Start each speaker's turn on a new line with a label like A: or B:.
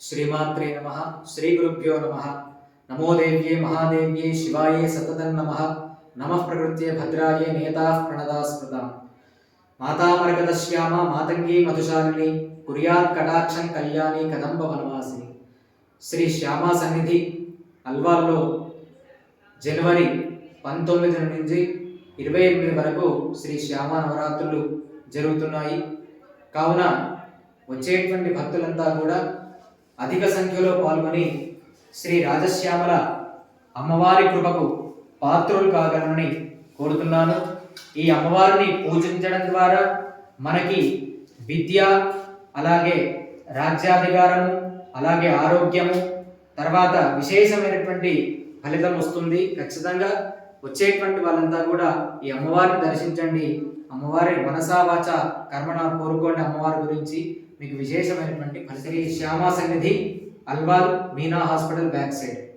A: శ్రీమాత్రే నమ శ్రీ గురుభ్యో నమ నమోదేవ్యే మహాదేవ్యే శివాయే సతతం నమ. నమ ప్రకృత్యే భద్రాయే నేతా ప్రణదాస్మృతాం. మాతామరగదశ్యామ మాతంగీ మధుశాలిని కుర్యాత్ కటాక్షం కళ్యాణి కదంబ వనవాసిని. శ్రీ శ్యామా సన్నిధి అల్వాల్లో జనవరి పంతొమ్మిది నుంచి ఇరవై ఎనిమిది వరకు శ్రీ శ్యామ నవరాత్రులు జరుగుతున్నాయి. కావున వచ్చేటువంటి భక్తులంతా కూడా అధిక సంఖ్యలో పాల్గొని శ్రీ రాజశ్యామల అమ్మవారి కృపకు పాత్రులు కాగలనని కోరుతున్నాను. ఈ అమ్మవారిని పూజించడం ద్వారా మనకి విద్య అలాగే రాజ్యాధికారము అలాగే ఆరోగ్యము తర్వాత విశేషమైనటువంటి ఫలితం వస్తుంది. ఖచ్చితంగా వచ్చేటువంటి వాళ్ళంతా కూడా ఈ అమ్మవారిని దర్శించండి. అమ్మవారి మనసావాచ కర్మణ కోరుకోండి అమ్మవారి గురించి. మీకు విశేషమైనటువంటి ఫలితం Shyama Sannidhi Alwal Meena hospital back side.